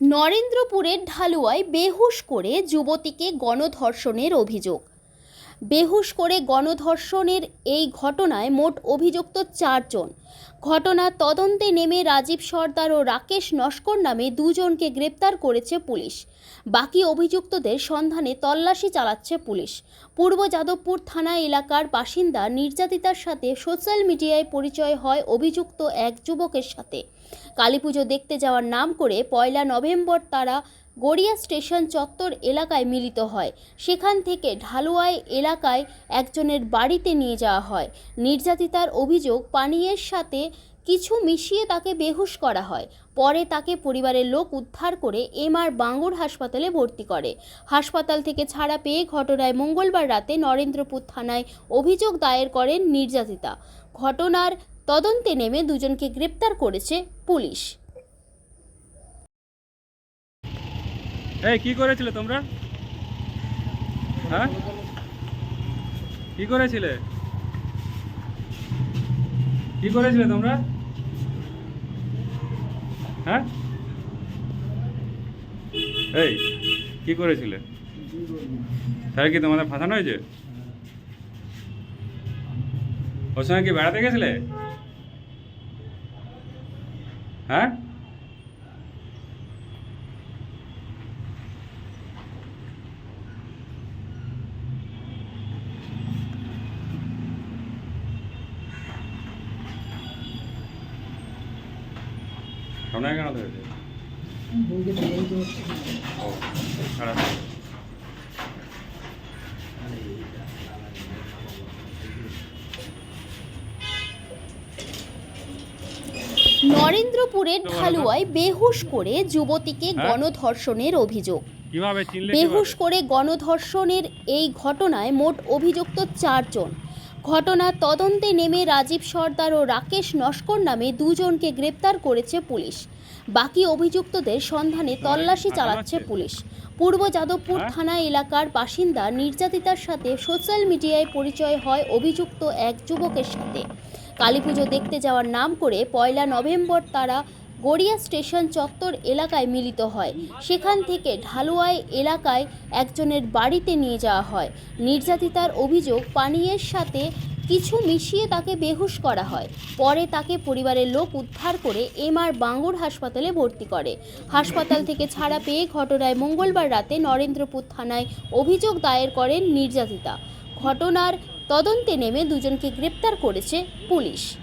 নরেন্দ্রপুরের ঢালুয়ায় বেহুশ করে যুবতীকে গণধর্ষণের অভিযোগ। বেহুশ করে গণধর্ষণের এই ঘটনায় মোট অভিযুক্ত চারজন। ঘটনার তদন্তে নেমে রাজীব সর্দার ও রাকেশ নস্কর নামে দুজনকে গ্রেপ্তার করেছে পুলিশ। বাকি অভিযুক্তদের সন্ধানে তল্লাশি চালাচ্ছে পুলিশ। পূর্ব যাদবপুর থানা এলাকার বাসিন্দা নির্যাতিতার সাথে সোশ্যাল মিডিয়ায় পরিচয় হয় অভিযুক্ত এক যুবকের সাথে। কালীপুজো দেখতে যাওয়ার নাম করে পয়লা নভেম্বর তারা গড়িয়া স্টেশন চত্বর এলাকায় মিলিত হয়। সেখান থেকে ঢালুয়ায় এলাকায় একজনের বাড়িতে নিয়ে যাওয়া হয়। নির্যাতিতার অভিযোগ পানীয়ের সাথে কিছু মিশিয়ে তাকে বেহুশ করা হয়। পরে তাকে পরিবারের লোক উদ্ধার করে এমআর বাঙ্গুর হাসপাতালে ভর্তি করে। হাসপাতাল থেকে ছাড়া পেয়ে ঘটনায় মঙ্গলবার রাতে নরেন্দ্রপুর থানায় অভিযোগ দায়ের করেন নির্যাতিতা। ঘটনার তদন্তে নেমে দুজনকে গ্রেপ্তার করেছে পুলিশ। এই, কি করেছিলে তোমরা? হ্যাঁ? কি করেছিলে? কি করেছিলে তোমরা? হ্যাঁ? এই, কি করেছিলে? তাহলে কি তোমাদের ফাঁসানো হয়েছে? ওর সঙ্গে কি বেড়াতে গেছিলে? হ্যাঁ? সামনে কেন ধরেছে ও খারাপ নরেন্দ্রপুরের ঢালুয়ায় বেহুশ করে যুবতীকে হ্যাঁ? গণধর্ষণের অভিযোগ। বেহুশ করে গণধর্ষণের এই ঘটনায় মোট অভিযুক্ত চারজন। ঘটনার তদন্তে নেমে রাজীব সর্দার ও রাকেশ নস্কর নামে দুজনকে গ্রেপ্তার করেছে পুলিশ। বাকি অভিযুক্তদের সন্ধানে তল্লাশি চালাচ্ছে পুলিশ। পূর্ব যাদবপুর হ্যাঁ? থানা এলাকার বাসিন্দা নির্যাতিতার সাথে সোশ্যাল মিডিয়ায় পরিচয় হয় অভিযুক্ত এক যুবকের সাথে। কালীপুজো দেখতে যাওয়ার নাম করে পয়লা নভেম্বর তারা গড়িয়া স্টেশন চত্বর এলাকায় মিলিত হয়। সেখান থেকে ঢালুয়ায় এলাকায় একজনের বাড়িতে নিয়ে যাওয়া হয়। নির্যাতিতার অভিযোগ পানীয়ের সাথে কিছু মিশিয়ে তাকে বেহুশ করা হয়। পরে তাকে পরিবারের লোক উদ্ধার করে এমআর বাঙ্গুর হাসপাতালে ভর্তি করে। হাসপাতাল থেকে ছাড়া পেয়ে ঘটনায় মঙ্গলবার রাতে নরেন্দ্রপুর থানায় অভিযোগ দায়ের করেন নির্যাতিতা। ঘটনার তদন্তে নেমে দুজনকে গ্রেপ্তার করেছে পুলিশ।